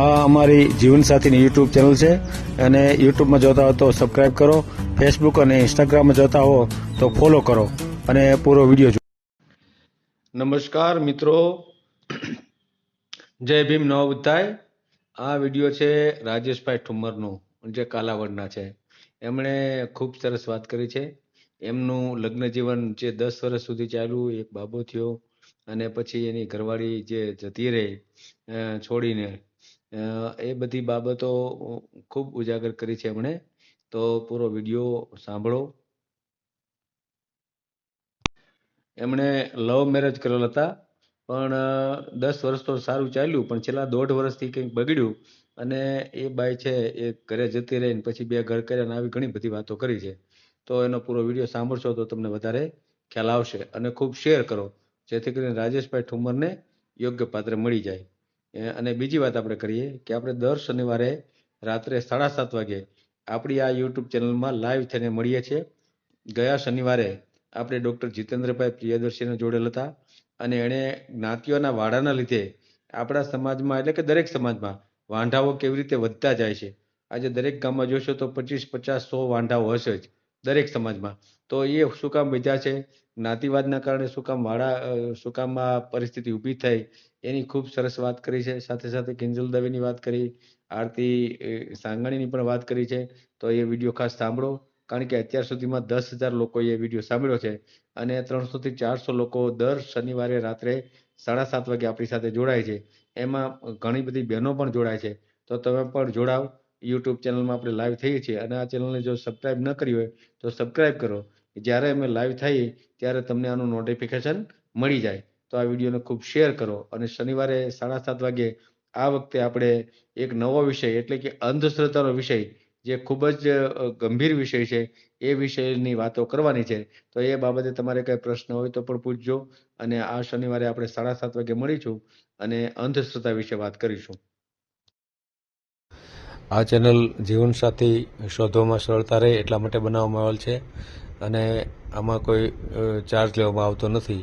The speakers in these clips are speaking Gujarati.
આ અમારી જીવનસાથીની યુટ્યુબ ચેનલ છે. અને યુટ્યુબમાં જોતા હો તો સબસ્ક્રાઈબ કરો. ફેસબુક અને ઇન્સ્ટાગ્રામમાં જોતા હો તો ફોલો કરો. અને પૂરો વીડિયો જુઓ નમસ્કાર મિત્રો. જય ભીમ નવ બુદ્ધાય આ વીડિયો છે રાજેશભાઈ ઠુમ્મરનું, જે કાલાવડના છે. એમણે ખૂબ સરસ વાત કરી છે. એમનું લગ્ન જીવન જે દસ વર્ષ સુધી ચાલ્યું, એક બાબો થયો. અને પછી એની ઘરવાળી જે જતી રહી છોડીને એ બધી બાબતો ખૂબ ઉજાગર કરી છે એમણે. તો પૂરો વીડિયો સાંભળો. એમણે લવ મેરેજ કરેલ હતા, પણ દસ વર્ષ તો સારું ચાલ્યું, પણ છેલ્લા દોઢ વર્ષથી કંઈક બગડ્યું. અને એ બાઈ છે, એ ઘરે જતી રહીને પછી બે ઘર કર્યા અને આવી ઘણી બધી વાતો કરી છે. તો એનો પૂરો વીડિયો સાંભળશો તો તમને વધારે ખ્યાલ આવશે. અને ખૂબ શેર કરો, જેથી કરીને રાજેશભાઈ ઠુમરને યોગ્ય પાત્ર મળી જાય. અને બીજી વાત આપણે કરીએ કે આપણે દર શનિવારે રાત્રે સાડા સાત વાગે આપણી આ યુટ્યુબ ચેનલમાં લાઈવ થઈને મળીએ છીએ. ગયા શનિવારે આપણે ડૉક્ટર જીતેન્દ્રભાઈ પ્રિયદર્શીને જોડેલ હતા અને એણે જ્ઞાતિઓના વાડાના લીધે આપણા સમાજમાં એટલે કે દરેક સમાજમાં વાંઢાઓ કેવી રીતે વધતા જાય છે. આજે દરેક ગામમાં જોશો તો પચીસ, પચાસ, સો વાંઢાઓ હશે જ દરેક સમાજમાં. તો એ શું કામ બીજા છે? જ્ઞાતિવાદના કારણે શું કામ વાળા શું કામ આ પરિસ્થિતિ ઊભી થઈ? એની ખૂબ સરસ વાત કરી છે. સાથે સાથે કિંજલ દવેની વાત કરી, આરતી સાંગણીની પણ વાત કરી છે. તો એ વીડિયો ખાસ સાંભળો. કારણ કે અત્યાર સુધીમાં દસ હજાર લોકોએ એ વીડિયો સાંભળ્યો છે અને ત્રણસો થી ચારસો લોકો દર શનિવારે રાત્રે સાડા સાત વાગે આપણી સાથે જોડાય છે. એમાં ઘણી બધી બહેનો પણ જોડાય છે. તો તમે પણ જોડાવ. યુટ્યુબ ચેનલમાં આપણે લાઈવ થઈએ છીએ અને આ ચેનલને જો સબસ્ક્રાઈબ ન કરી હોય તો સબસ્ક્રાઈબ કરો. જ્યારે અમે લાઈવ થઈએ ત્યારે તમને આનું નોટિફિકેશન મળી જાય. તો આ વિડીયોને ખૂબ શેર કરો અને શનિવારે સાડા સાત વાગે આ વખતે આપણે એક નવો વિષય, એટલે કે અંધશ્રદ્ધાનો વિષય, જે ખૂબ જ ગંભીર વિષય છે, એ વિષયની વાતો કરવાની છે. તો એ બાબતે તમારે કઈ પ્રશ્ન હોય તો પણ પૂછજો અને આ શનિવારે આપણે સાડા સાત વાગે મળીશું અને અંધશ્રદ્ધા વિશે વાત કરીશું. આ ચેનલ જીવનસાથી શોધવામાં સરળતા રહે એટલા માટે બનાવવામાં આવેલ છે અને આમાં કોઈ ચાર્જ લેવામાં આવતો નથી.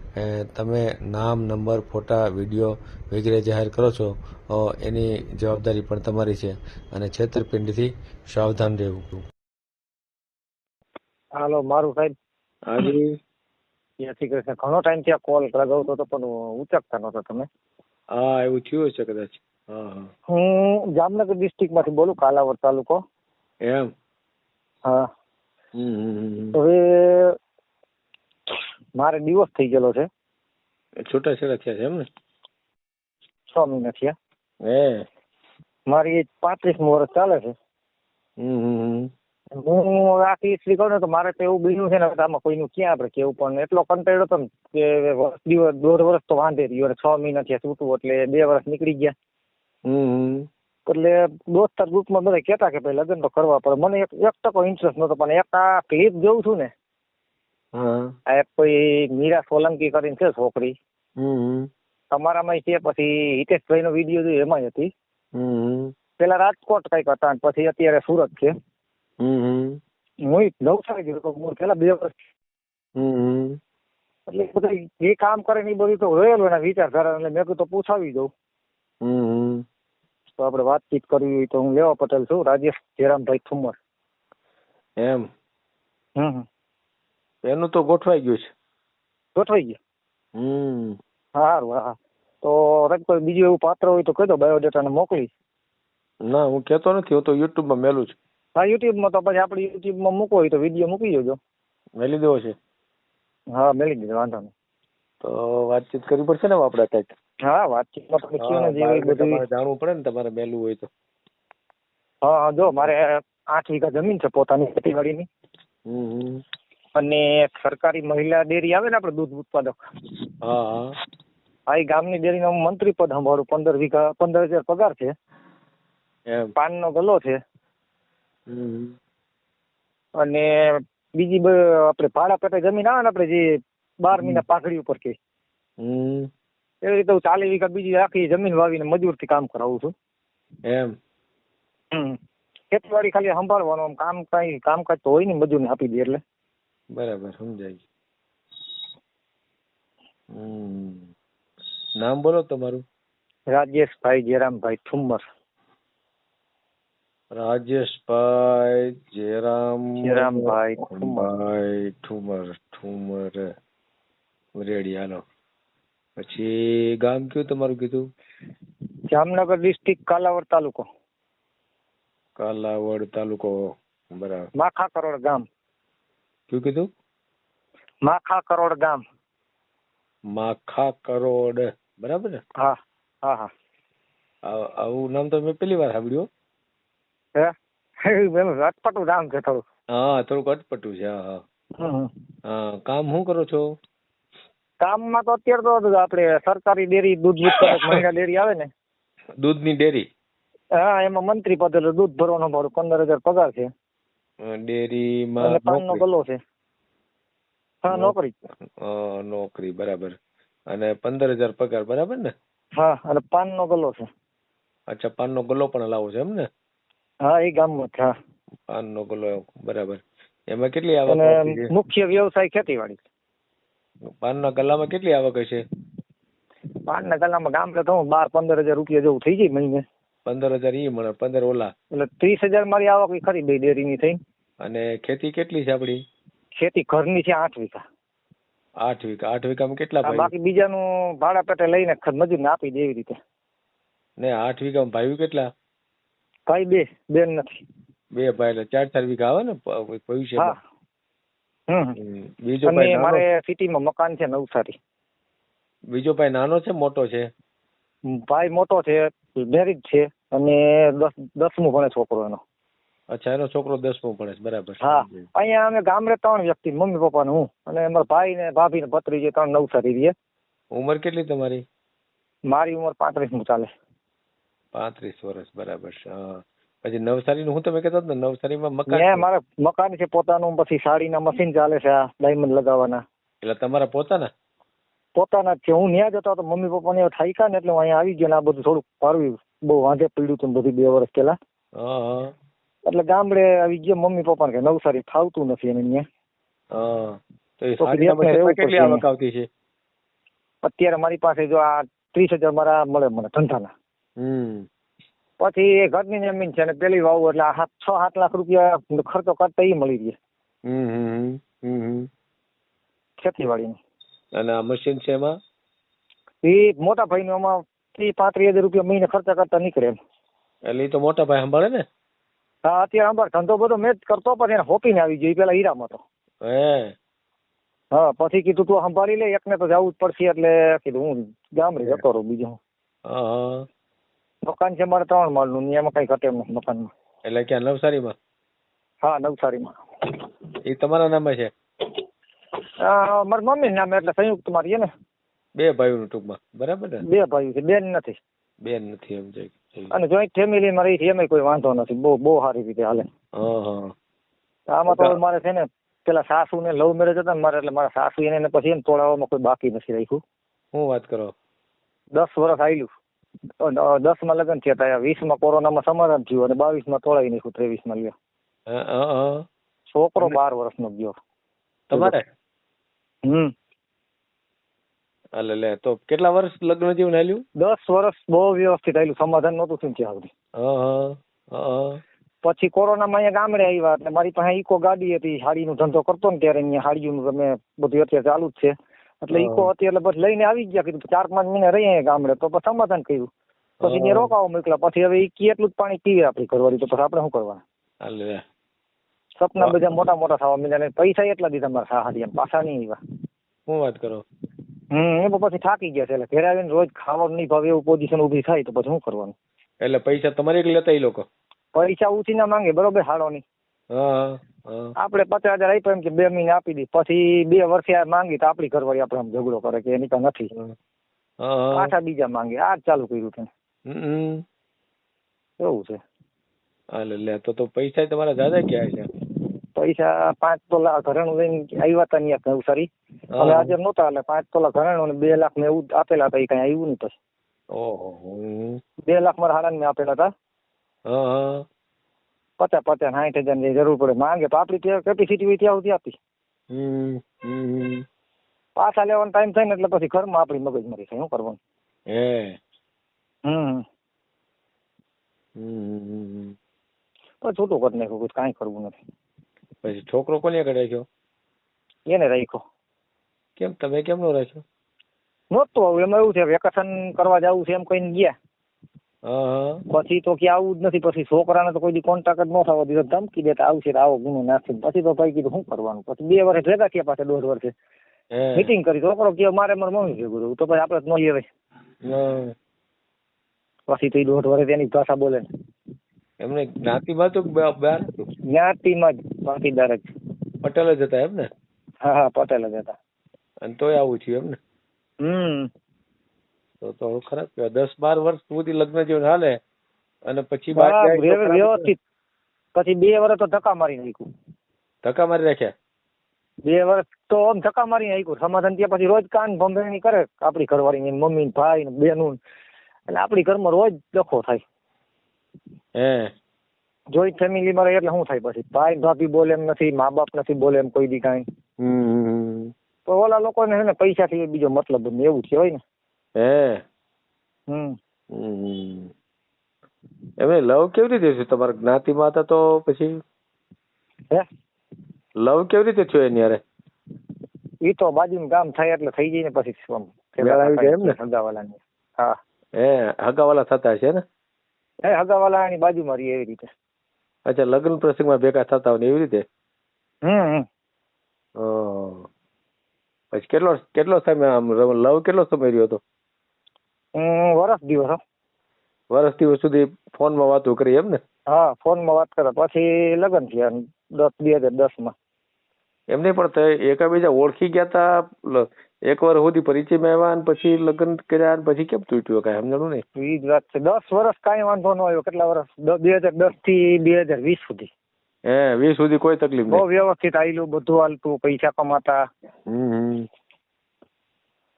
તમે નામ નંબર ફોટા વીડિયો વગેરે જાહેર કરો છો એની જવાબદારી પણ તમારી છે અને છેતરપિંડીથી સાવધાન રહેવું. હાલો મારું સાહેબ. હાજી. ત્યાંથી કૃષ્ણ ઘણો ટાઈમ ત્યાં કોલ લગાવતો હતો પણ ઉચકતા નતો તમે. હા એવું થયું હશે કદાચ. હા જામનગર ડિસ્ટ્રિક્ટમાંથી બોલું કાલાવડ તાલુકો. એમ? હા. હવે મારે દિવસ થઈ ગયેલો છે. છૂટાછેડા થયા છે એમ ને? છ મહિના થયા. હે. મારી એજ પાંત્રીસમું વર્ષ ચાલે છે. હું આખી હિસ્ટ્રી કહું ને તો મારે તો એવું બન્યું છે ને હવે આમાં કોઈનું ક્યાં આપણે કેવું? પણ એટલો કંટાળ્યો હતો ને કે વર્ષ દિવસ દોઢ વર્ષ તો વાંધે રહ્યો. અને છ મહિના થયા છૂટવું એટલે બે વર્ષ નીકળી ગયા. હમ એટલે દોસ્તાર ગ્રુપમાં બધા કહેતા કે ભાઈ લગ્ન તો કરવા પડે. મને એક ટકો ઇન્ટરેસ્ટ નતો પણ એક આ ક્લિપ જોઉં છું ને હા. આ કોઈ મીરા સોલંકી કરીને છે છોકરી. તમારામાં છે પછી હિતેશભાઈ નો વીડિયો જોયો એમાં હતી. પેલા રાજકોટ કંઈક હતા પછી અત્યારે સુરત છે. હું નવસારી ગયો પેલા બે વર્ષ એટલે બધા એ કામ કરે ને એ બધું તો રહેલું એના વિચારધારા એટલે મેં તો પૂછાવી દઉં. હમ તો આપણે વાતચીત કરવી હોય તો હું લેવા પટેલ છું રાજેશ જયરામભાઈ ઠુમ્મર એમ? હમ. એનું તો ગોઠવાઈ ગયું છે. ગોઠવાઈ ગયું. હમ. સારું હા તો રજ કોઈ બીજું એવું પાત્ર હોય તો કહી દો બાયોડેટા ને મોકલી. ના હું કહેતો નથી હું તો યુટ્યુબમાં મેલું છું. હા યુટ્યુબમાં તો પછી આપણે યુટ્યુબમાં મૂકવો હોય તો વીડિયો મૂકી દેજો. મેલી દેવો છે? હા મેલી દેજો વાંધો નહીં. તો વાતચીત કરવી પડશે ને આપણે કંઈક હા વાતચીતમાં તમે કયો ને જે બધું જાણવું પડે ને તમારે મેલું હોય તો. હા હા જો મારે આઠ વીઘા જમીન છે પોતાની ખેતીવાડીની. હમ. અને સરકારી મહિલા ડેરી આવે ને આપણે દૂધ ઉત્પાદક. હા હા. આ ગામની ડેરીનો મંત્રી પદ સંભાળું પંદર વીઘા પંદર હજાર પગાર છે. પાનનો ગલો છે. અને બીજી આપણે ભાડા પેટે જમીન આવે ને આપણે જે બાર મહિના પાઘડી ઉપર કે. હમ. એવી રીતે હું ચાલીસ વીઘા બીજી આખી જમીન વાવીને મજૂરથી કામ કરાવું છું. એમ. ખેતીવાડી ખાલી સંભાળવાનું આમ કામ કઈ કામકાજ તો હોય ને મજૂરને આપી દે એટલે. બરાબર સમજાય હમ. નામ બોલો તમારું? રાજેશભાઈ જયરામભાઈ ઠુમ્મર. રાજેશભાઈ જયરામ જયરામભાઈ ઠુમ્મર. ભાઈ ઠુમર ઠુમર રેડી હાલો. પછી ગામ કયું તમારું કીધું? જામનગર ડિસ્ટ્રિક્ટ કાલાવડ તાલુકો. કાલાવડ તાલુકો બરાબર. માખા કરોડ ગામ. કયું કીધું? માખા કરોડ ગામ. માખા કરોડ બરાબર ને? હા હા હા. આવું નામ તો મેં પહેલી વાર સાંભળ્યું હો. હે? એનું અટપટું નામ છે થોડું હા થોડુંક અટપટું છે હા હા. કામ શું કરો છો? કામમાં તો અત્યારે તો આપણે સરકારી ડેરી દૂધ ઉત્પાદક મહિલા ડેરી આવે ને. દૂધની ડેરી? હા એમાં મંત્રી પદ એટલે દૂધ ભરવાનું ભાડું પંદર હજાર પગાર છે. ડેરીમાં પાનનો. ગલ્લો છે. હા નોકરી. નોકરી બરાબર. અને પંદર હજાર પગાર બરાબર ને? હા અને પાનનો ગલ્લો છે. અચ્છા પાનનો ગલ્લો પણ લાવો છે એમ ને? હા એ ગામમાં જ હા. પાનનો ગલ્લો બરાબર. એમાં કેટલી આવક મુખ્ય વ્યવસાય ખેતીવાડી. પાનના ગલ્લામાં કેટલી આવક હશે? પાનના ગલ્લામાં ગામડે તો હું બાર પંદર હજાર રૂપિયા જેવું થઈ જાય મહિને. પંદર હજાર ઈ મળે પંદર ઓલા. એટલે ત્રીસ હજાર મારી આવક ઈ ખરી બે ડેરીની થઈ. અને ખેતી કેટલી છે આપડી? ખેતી ઘરની છે આઠ વીઘા. આઠ વીઘા. આઠ વીઘામાં કેટલા ભાઈ બાકી બીજાનું ભાડા પેટે લઈને મજૂરને આપી દે એવી રીતે. ને આઠ વીઘામાં ભાઈ કેટલા? ભાઈ બે બેન નથી. બે ભાઈ એટલે ચાર ચાર વીઘા આવે ને ભવિષ્યમાં. બીજો ભાઈ મારે સિટીમાં મકાન છે નવસારી. બીજો ભાઈ નાનો છે મોટો છે? ભાઈ મોટો છે મેરિડ છે અને દસ દસમું ભણે છોકરો એનો. અચ્છા એનો છોકરો દસમું ભણે છે બરાબર હા અહીંયા અમે ગામડે ત્રણ વ્યક્તિ મમ્મી પપ્પા ને હું. અને અમારા ભાઈ ને ભાભી ને ભત્રીજી ત્રણ નવસારી રહીએ. ઉંમર કેટલી તમારી? મારી ઉંમર પાંત્રીસનું ચાલે. પાંત્રીસ વર્ષ બરાબર છે. પછી નવસારી નું હું તમે કહેતા હતા ને નવસારીમાં મકાન મારે મકાન છે પોતાનું પછી સાડીના મશીન ચાલે છે આ ડાયમંડ લગાવવાના. એટલે તમારા પોતાના? પોતાના જ છે હું ત્યાં જતો હતો મમ્મી પપ્પા ને થાયકા ને એટલે હું અહીંયા આવી ગયો ને આ બધું થોડુંક ફરવી બહુ વાંધે પડ્યું હતું બધું બે વર્ષ પહેલા. એટલે ગામડે આવી ગયો મમ્મી પપ્પા ને કે નવસારી ફાવતું નથી એને અહીંયા. અત્યારે મારી પાસે જો આ ત્રીસ હજાર મારા મળે મને ધંધાના. હમ. પછી એ ઘરની જમીન છે ને પેલી વાવું એટલે આ છ સાત લાખ રૂપિયા ખર્ચો કરતા એ મળી રહે. ખેતીવાડીની. અને આ મશીન છે એમાં? એ મોટા ભાઈનું એમાં ત્રીસ પાંત્રીસ હજાર રૂપિયા મહિને ખર્ચા કરતા નીકળે એમ. એટલે એ તો મોટા ભાઈ સંભાળે ને? હા અત્યારે સંભાળ ધંધો બધો મેં જ કરતો પણ એને હોપીને આવી ગયો પેલા હીરામાં તો. હે? હા પછી કીધું તું સંભાળી લે એકને તો જવું જ પડશે એટલે કીધું હું ગામડે જતો રહું બીજું. હા મકાન છે મારે ત્રણ માળનું ને એમાં કઈ ઘટે મકાનમાં. એટલે ક્યાં નવસારીમાં? હા નવસારીમાં. એ તમારા નામે છે? મારી મમ્મી નામે એટલે સંયુક્ત મારી ને બે ભાઈઓનું ટૂંકમાં બરાબર ને? બે ભાઈઓ છે બેન નથી. બેન નથી એમ છે અને જોઈન્ટ ફેમિલીમાં રહી છે એમાં કોઈ વાંધો નથી બહુ બહુ સારી રીતે હાલે. આમાં તો મારે છે ને પેલા સાસુ ને લવ મેરેજ હતા મારે એટલે મારા સાસુ એને પછી એમ તોડાવવામાં કોઈ બાકી નથી રાખ્યું. હું વાત કરો? દસ વર્ષ આવેલું દસમાં લગ્ન થયા હતા વીસમાં કોરોનામાં સમાધાન થયું અને બાવીસમાં તોડાવી નાખ્યું ત્રેવીસમાં લ્યો છોકરો બાર વર્ષ નો ગયો. તમારે? હમ. હાલે લે તો કેટલા વર્ષ લગ્ન જીવન હાલ્યું? દસ વર્ષ બહુ વ્યવસ્થિત હાલ્યું સમાધાન નહોતું થયું ત્યાં સુધી. હા હા હા પછી કોરોનામાં અહીંયા ગામડે આવ્યા એટલે મારી પાસે ઈકો ગાડી હતી હાડીનો ધંધો કરતો ને ત્યારે અહીંયા હાડીનું તમે બધું અત્યારે ચાલુ જ છે. એટલે. ઈકો હતી એટલે બસ લઈને આવી ગયા કીધું ચાર પાંચ મહિને રહીએ ગામડે તો પછી સમાધાન કર્યું. પછી રોકાવો મોકલા પછી હવે ઈકી એટલું જ પાણી પીવે આપણી ઘરવાળી તો પછી આપણે શું કરવાનું? સપના બધા મોટા મોટા થવા મીધા ને પૈસા એટલા દીધા મારા સાહારી એમ પાછા નહીં એવા હું વાત કરો? હમ એ પછી થાકી ગયા છે એટલે ઘેર આવીને રોજ ખાવાનું નહીં ભાવે એવું પોઝિશન ઊભી થાય તો પછી શું કરવાનું? એટલે પૈસા તમારે એક લેતા એ લોકો? પૈસા ઉછી ના માંગે બરોબર હાડોની આપણે પચાસ હજાર આપ્યો એમ કે બે મહિને આપી દી પછી બે વર્ષે માંગી તો આપણી ઘરવાળી આપણે આમ ઝઘડો કરે કે એની તો નથી. પાછા બીજા માંગે આ ચાલુ કર્યું તેને એવું છે. હાલે લે તો તો પૈસા તમારા દાદા ક્યાં છે? પૈસા પાંચ તોલા ઘરેણું લઈને આવ્યા હતા ત્યાં નવસારી. અમે હાજર નહોતા એટલે પાંચ તોલા ઘરેણું અને બે લાખ ને એવું આપેલા હતા એ કઈ આવ્યું નહીં પછી. ઓહો બે લાખ મારા હાડા મેં આપેલા હતા. પચાસ પચાસ સાઠ હજારની જરૂર પડે. માંગે તો આપણી કેપેસિટી હોય ત્યાં સુધી આપી. પાછા લેવાનો ટાઈમ થાય ને એટલે પછી ઘરમાં આપણી મગજમારી થાય શું કરવાનું? હે. હમ હમ. છૂટું કરી નાખ્યું કાંઈ કરવું નથી. પછી છોકરો કોને આગળ રાખ્યો? એને રાખ્યો. કેમ? તમે કેમ નો રાખ્યો? નહોતું આવું. એમાં એવું છે વેકેશન કરવા જવું છે એમ કહીને ગયા. પછી તો કે આવું જ નથી. પછી છોકરાને તો કોઈ દી કોન્ટેક્ટ જ ન થવા દીધો. ધમકી દેતા આવશે આવો ગુનો નાખી પછી તો ભાઈ કીધું શું કરવાનું? પછી બે વર્ષ ભેગા થયા પાછા દોઢ વર્ષે. મીટિંગ કરી. છોકરો કે મારે મારે મમ્મી ભેગું રહેવું. તો પછી આપણે ન લેવાય. પછી તો દોઢ વર્ષ એની ભાષા બોલે ને. એમને જ્ઞાતિમાં તો જ્ઞાતિમાં જ. ભાગીદાર જ પટેલ જ હતા એમ ને હા હા પટેલ જ હતા. અને તોય આવું થયું એમ ને હમ. તો તો ખરાબ કહેવાય. દસ બાર વર્ષ સુધી લગ્ન જીવન હાલે અને પછી વ્યવસ્થિત. પછી બે વર્ષ તો ધક્કા મારી નાખ્યું. ધક્કા મારી રાખ્યા બે વર્ષ તો આમ ધક્કા મારી નાખ્યું. સમાધાન ત્યાં પછી રોજ કાન ભંભેણી કરે. આપણી ઘરવાળી ની મમ્મી ને ભાઈ ને બેનું એટલે આપણી ઘરમાં રોજ ડખો થાય. હે. જોઈન્ટ ફેમિલી માં રહે એટલે શું થાય પછી? ભાઈ ભાભી બોલે એમ નથી મા બાપ નથી બોલે એમ કોઈ દી કાંઈ. તો ઓલા લોકોને છે ને પૈસા થી બીજો મતલબ જ નહીં એવું કહેવાય હોય ને. હે? હમ. એમને લવ કેવી રીતે થયું? તમારા જ્ઞાતિમાં હતા તો પછી હે? લવ કેવી રીતે થયો એની અરે ઈ તો બાજુનું ગામ થાય એટલે થઈ જાય ને પછી એમ ને? હગાવાલાની. હા. હે હગાવાલા થતા છે ને? હે હગાવાલાની બાજુમાં રહી એવી રીતે. અચ્છા લગ્ન પ્રસંગમાં ભેગા થતા હોય ને એવી રીતે? હમ. પછી કેટલો કેટલો સમય આમ લવ કેટલો સમય રહ્યો હતો? વરસ દિવસ. વર્ષ દિવસ સુધી ફોનમાં વાતો કરી એમ ને? હા ફોનમાં વાત કરે. પછી લગ્ન થયા દસ બે હજાર દસમાં એમને પણ એકબીજા ઓળખી ગયા તા? લ- એક વાર સુધી પરિચયમાં આવ્યા અને પછી લગ્ન કર્યા અને પછી કેમ તૂટ્યું કાંઈ સમજાણું નહીં? એ જ વાત છે. દસ વર્ષ કાંઈ વાંધો ન આવ્યો. કેટલા વર્ષ બે હજાર દસથી બે હજાર વીસ સુધી. હે વીસ સુધી કોઈ તકલીફ બહુ વ્યવસ્થિત આવેલું બધું હાલતું પૈસા કમાતા.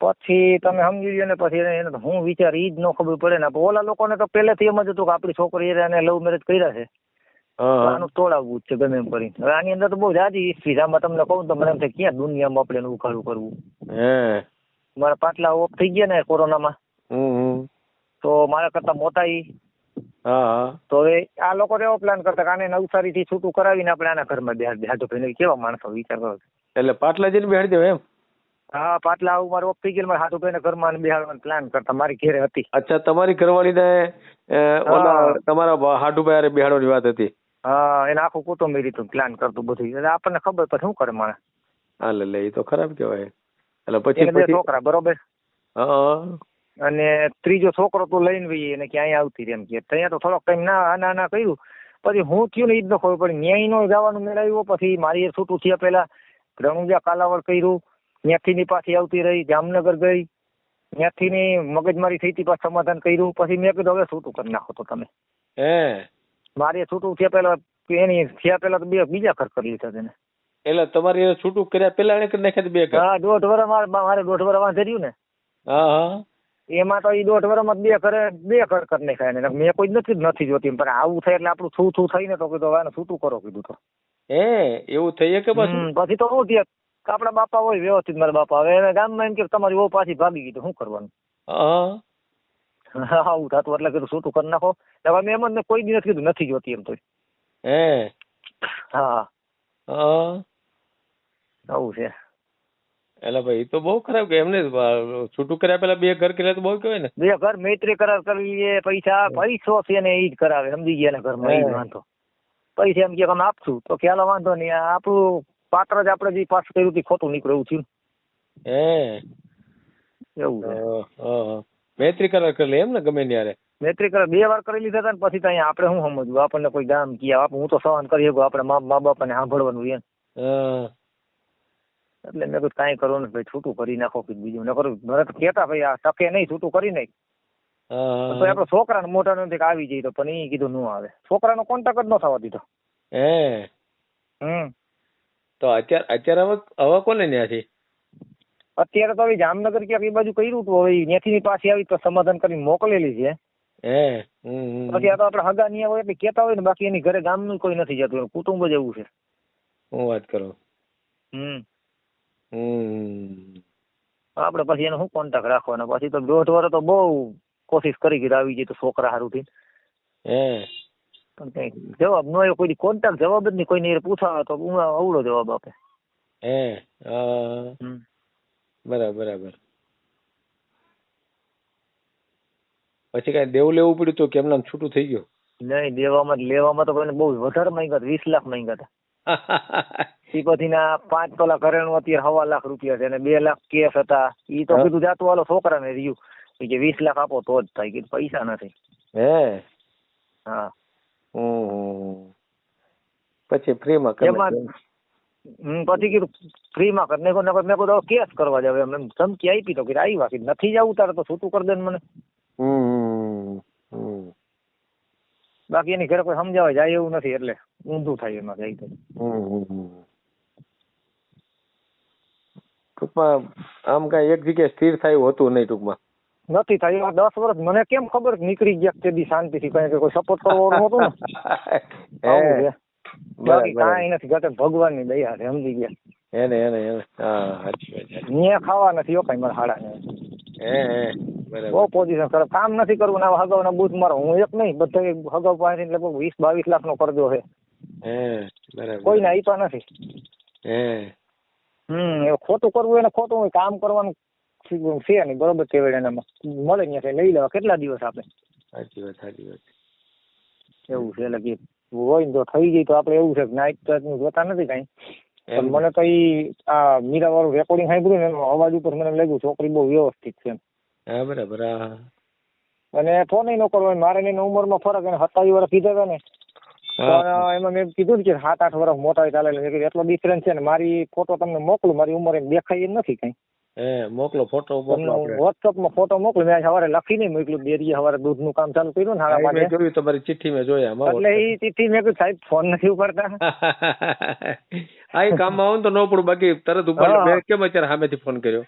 પછી તમે સમજી લો ને પછી એને હું વિચાર ઈ જ ન ખબર પડે ને. ઓલા લોકોને તો પહેલેથી એમ જ હતું કે આપણી છોકરી એને લવ મેરેજ કર્યા છે. આનું તોડાવવું જ છે ગમે એમ કરીને. હવે આની અંદર તો બહુ જાજી હિસ્ટ્રી આમાં તમને કહું તો મને એમ થાય ક્યાં દુનિયામાં આપણે એનું ઉખાડું કરવું? હે. મારા પાટલા ઓફ થઈ ગયા ને કોરોનામાં. તો મારા કરતા મોટા ઈ. હા તો હવે આ લોકો એવો પ્લાન કરતા આને નવસારી થી છૂટું કરાવીને આપણે આના ઘરમાં બેહાડ બેહાડો ભાઈ. કેવા માણસો વિચાર કરો. એટલે પાટલા જઈને બેહાડી દેવા એમ? હા પાટલા આવું મારે ઓફ થઈ ગયેલું મારે હાથું ભાઈને ઘરમાં બેહાડવાનો પ્લાન કરતા. મારી ઘેરે હતી. અચ્છા તમારી ઘરવાળીને ઓલા તમારા હાડુભાઈ હારે બેહાડવાની વાત હતી? એને આખું કુટુંબ એ રીતનું પ્લાન કરતું બધું. એટલે આપણને ખબર પછી શું કરે માણસ? હા લે એ તો ખરાબ કહેવાય. એટલે પછી બે છોકરા બરોબર? અને ત્રીજો છોકરો તો લઈને વઈ એને ક્યાંય આવતી રહે એમ કે. ત્યાં તો થોડોક ટાઈમ ના આના ના કર્યું. પછી હું થયું ને ઈ જ ન ખબર પડી. ન્યાય નો જવાનું મેળવ્યું પછી મારી એ છૂટું થયા પેલા રણુજા કાલાવડ કર્યું. ત્યાંથી ની પાછી આવતી રહી જામનગર ગઈ. ત્યાંથી ની મગજમારી થઈ હતી પાછું સમાધાન કર્યું. પછી મેં કીધું હવે છૂટું કરી નાખો તો તમે. હે? મારી છૂટું થયા પહેલા એની થયા પહેલા તો બે બીજા ઘર કરી લીધા તેને. એટલે તમારી છૂટું કર્યા પેલા એને કરી નાખ્યા બે ઘર? હા દોઢ વર મારે મારે દોઢ વર વાંધે રહ્યું ને. હા હા. એમાં તો એ દોઢ વર્ષમાં બે ઘરે બે ઘર કરી નાખ્યા એને. મેં કોઈ નથી નથી જોતી પણ આવું થાય એટલે આપણું થૂ થૂ થઈને તો કીધું હવે છૂટું કરો કીધું તો. હે એવું થઈ કે પાછું? પછી તો શું કે આપણા બાપા હોય વ્યવસ્થિત મારા બાપા. હવે ગામમાં એમ કે તમારી બહુ પાછી ભાગી ગઈ તો શું કરવાનું? હા. આવું થતું એટલે કીધું છૂટું કરી નાખો? એટલે મેં એમ જ કોઈ દી નથી કીધું નથી જોતી એમ તો. હે? હા. આવું છે. એટલે ભાઈ તો બહુ ખરાબ કે એમને છૂટું કર્યા પેલા બે ઘર કર્યા તો બહુ કહેવાય ને. બે ઘર મૈત્રી કરાર કરી લઈએ પૈસા પૈસો છે ને એ જ કરાવે સમજી ગયા ને ઘરમાં એ જ વાંધો. પૈસા એમ કે અમે આપશું તો ખ્યાલ વાંધો નહીં આપણું પાત્ર જ આપણે જે પાસ કર્યું હતું ખોટું નીકળ્યું થયું. હે? એવું છે. હા, હા. મૈત્રી કરાર કરી એમ ને ગમે ત્યારે? મૈત્રી કરાર બે વાર કરી લીધા હતા ને પછી ત્યાં અહીંયા આપણે શું સમજવું? આપણને કોઈ ગામ કિયા હું તો સહન કરી શકું આપણે મા મા બાપાને સાંભળવાનું એમ. એટલે મેં કીધું કાંઈ કરવું નથી ભાઈ છૂટું કરી નાખો કીધું બીજું. ન કરું મને તો કહેતા ભાઈ આ ટકે નહીં છૂટું કરી નાખ. તો આપણો છોકરાને મોટા કે આવી જાય તો પણ એ કીધું ન આવે. છોકરાનો કોન્ટેક્ટ જ ન થવા દીધો. હે? હમ. તો અત્યારે અત્યારે હવે હવે કોને ત્યાંથી અત્યારે તો હવે જામનગર ક્યાંક એ બાજુ કર્યું હતું હવે ત્યાંથી પાછી આવી તો સમાધાન કરીને મોકલેલી છે. પછી આ તો આપણે હગા નહીં હોય એટલે કેતા હોય ને બાકી એની ઘરે ગામનું કોઈ નથી જતું કુટુંબ જ એવું છે. હું વાત કરો? હમ. આપણે પછી એનો શું કોન્ટેક્ટ રાખવાનો? પછી તો દોઢ વર્ષ તો બહુ કોશિશ કરી કે આવી જાય તો છોકરા હારું થી પણ કઈ જવાબ ન આવ્યો કોઈ કોન્ટેક્ટ જવાબ જ નહીં કોઈને પૂછાવે તો હું અવળો જવાબ આપે. હે. હમ. બરાબર બરાબર. પછી કઈ દેવું લેવું પડ્યું તો કેમ નામ છૂટું થઈ ગયું? નહીં દેવામાં લેવામાં તો કોઈને બહુ વધારે માંગ્યા વીસ લાખ માંગ્યા હતા. એ ના પાંચ તોલા કરેણું અત્યારે હવા લાખ રૂપિયા છે અને બે લાખ કેસ હતા. ઈ તો. કીધું જાતું હાલો છોકરાને રહ્યું. કે વીસ લાખ આપો તો જ થાય. કીધું પૈસા નથી. હે? હા. હમ. પછી ફ્રીમાં એમાં પછી કીધું ફ્રીમાં કરી. નહીં નકર મેં કીધું કેસ કરવા જાવ. એમ એમ ધમકી આપી તો કે આવી કીધું નથી જવું તારે તો છૂટું કરી દે ને મને. બાકી એની ઘરે કોઈ સમજાવે જાય એવું નથી એટલે ઊંધું થાય એમાં જાય તો. ટૂંકમાં આમ કઈ એક જગ્યાએ સ્થિર થાય હતું નહીં ટૂંકમાં? નથી થાય એવા દસ વર્ષ મને કેમ ખબર નીકળી ગયા તે દી શાંતિથી કઈ કોઈ સપોર્ટ કરવાનું હતું ને? બાકી ની કાંઈ નથી દયા છે સમજી ગયા. એને એને એને. હા સાચી વાત ન્યા ખાવા નથી હો કઈ મારા હાડા હે હે ખરાબ. કામ નથી કરવું ના હગાવ ના બૂથ મારો. હું એક નહીં બધા હગાવ પાસે લગભગ વીસ બાવીસ લાખ નો કરજો છે હે કોઈને આપ્યા નથી. હે. હમ એ ખોટું કરવું એને ખોટું હોય કામ કરવાનું છે નહીં બરોબર કેવડ એનામાં મળે ત્યાં લઈ લેવા. કેટલા દિવસ આપે? સાચી વાત સાચી વાત. એવું છે કે હોય ને તો થઈ જાય તો આપણે એવું છે કે નાઇટનું જોતા નથી કાંઈ. પણ મને તો આ મીરા વાળું રેકોર્ડિંગ સાંભળ્યું ને એનો અવાજ ઉપર મને લાગ્યું છોકરી બહુ વ્યવસ્થિત છે હા બરાબર હા અને ફોન ન કરવો. મારે એની ઉંમરમાં ફરક એને સત્તાવીસ વર્ષ કીધા હતા ને. પણ એમાં મેં કીધું કે સાત આઠ વર્ષ મોટા ચાલે એટલે એટલો ડિફરન્સ છે ને મારી ફોટો તમને મોકલું મારી ઉંમર એમ દેખાય એમ નથી કઈ. હે મોકલો ફોટો મોકલો આપણે. વોટ્સઅપમાં ફોટો મોકલો મેં સવારે સવારે નહીં મોકલું ડેરીએ સવારે દૂધનું કામ ચાલુ કર્યું ને હા, મેં માટે. તમારી ચિઠ્ઠી મેં જોયા એટલે એ ચિઠ્ઠી મેં કીધું સાહેબ ફોન નથી ઉપાડતા. આ કામમાં આવું તો ન પડું બાકી તરત ઉપાડ. મેં કેમ અત્યારે સામેથી ફોન કર્યો?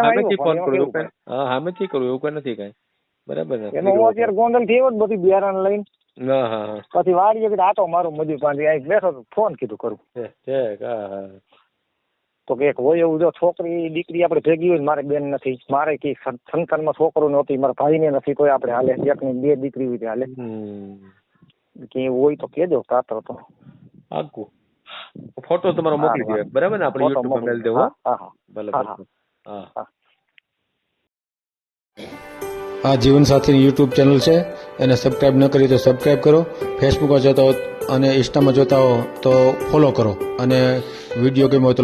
સામેથી ફોન કર્યો હા સામેથી કરું એવું કઈ નથી કઈ. બરાબર ને એમાં હું અત્યારે ગોંડલથી એવો જ બધી બિયારણ લઈને. હા હા હા. પછી વાડીએ કીધું આટો મારું મજૂર પાંચ બેઠો તો ફોન કીધું કરું. છે હા હા. તો કે એક હોય એવું જો છોકરી દીકરી આપણે ભેગી હોય મારે બેન નથી. મારે કે સંતાનમાં છોકરો નહોતી મારા ભાઈને નથી તોય આપણે હાલે. એકની બે દીકરી હોય હાલે. કે હોય તો કેજો કાતર તો. પાક્કું. ફોટો તમારો મોકલી હા, દો બરાબર ને? આપણે યુટ્યુબ પર મેલ દેવો હા. હા ભલે હા, ભલે. હા. હા. આ યુટ્યુબ ચેનલ છે. એને સબસ્ક્રાઇબ ન કરી તો સબસ્ક્રાઇબ કરો. ફેસબુકમાં જોતા હો અને ઇન્સ્ટામાં જોતા હો તો ફોલો કરો. અને વીડિયો ગેમ હોય તો